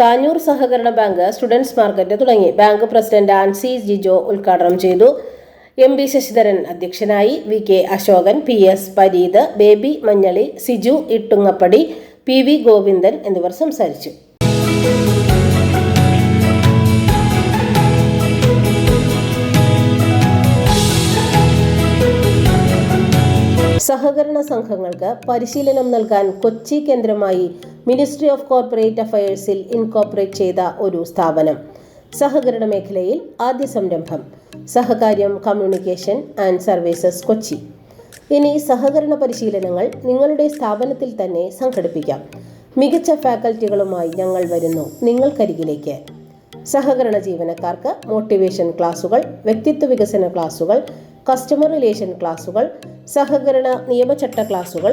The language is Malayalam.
കാഞ്ഞൂർ സഹകരണ ബാങ്ക് സ്റ്റുഡൻസ് മാർക്കറ്റ് തുടങ്ങി. ബാങ്ക് പ്രസിഡന്റ് ആൻസി ജിജോ ഉദ്ഘാടനം ചെയ്തു. എം ബി ശശിധരൻ അധ്യക്ഷനായി V K Asokan P S Pareeth Baby Manjali Siju Ittungappady P V Govindan എന്നിവർ സംസാരിച്ചു. സഹകരണ സംഘങ്ങൾക്ക് പരിശീലനം നൽകാൻ കൊച്ചി കേന്ദ്രമായി മിനിസ്ട്രി ഓഫ് കോർപ്പറേറ്റ് അഫയേഴ്സിൽ ഇൻകോർപ്പറേറ്റ് ചെയ്ത ഒരു സ്ഥാപനം. സഹകരണ മേഖലയിൽ ആദ്യ സംരംഭം. Sahakaryam communication and services Kochi. ഇനി സഹകരണ പരിശീലനങ്ങൾ നിങ്ങളുടെ സ്ഥാപനത്തിൽ തന്നെ സംഘടിപ്പിക്കാം. മികച്ച ഫാക്കൽറ്റികളുമായി ഞങ്ങൾ വരുന്നു നിങ്ങൾക്കരികിലേക്ക്. സഹകരണ ജീവനക്കാർക്ക് മോട്ടിവേഷൻ ക്ലാസുകൾ വ്യക്തിത്വ വികസന ക്ലാസുകൾ കസ്റ്റമർ റിലേഷൻ ക്ലാസുകൾ സഹകരണ നിയമചട്ട ക്ലാസുകൾ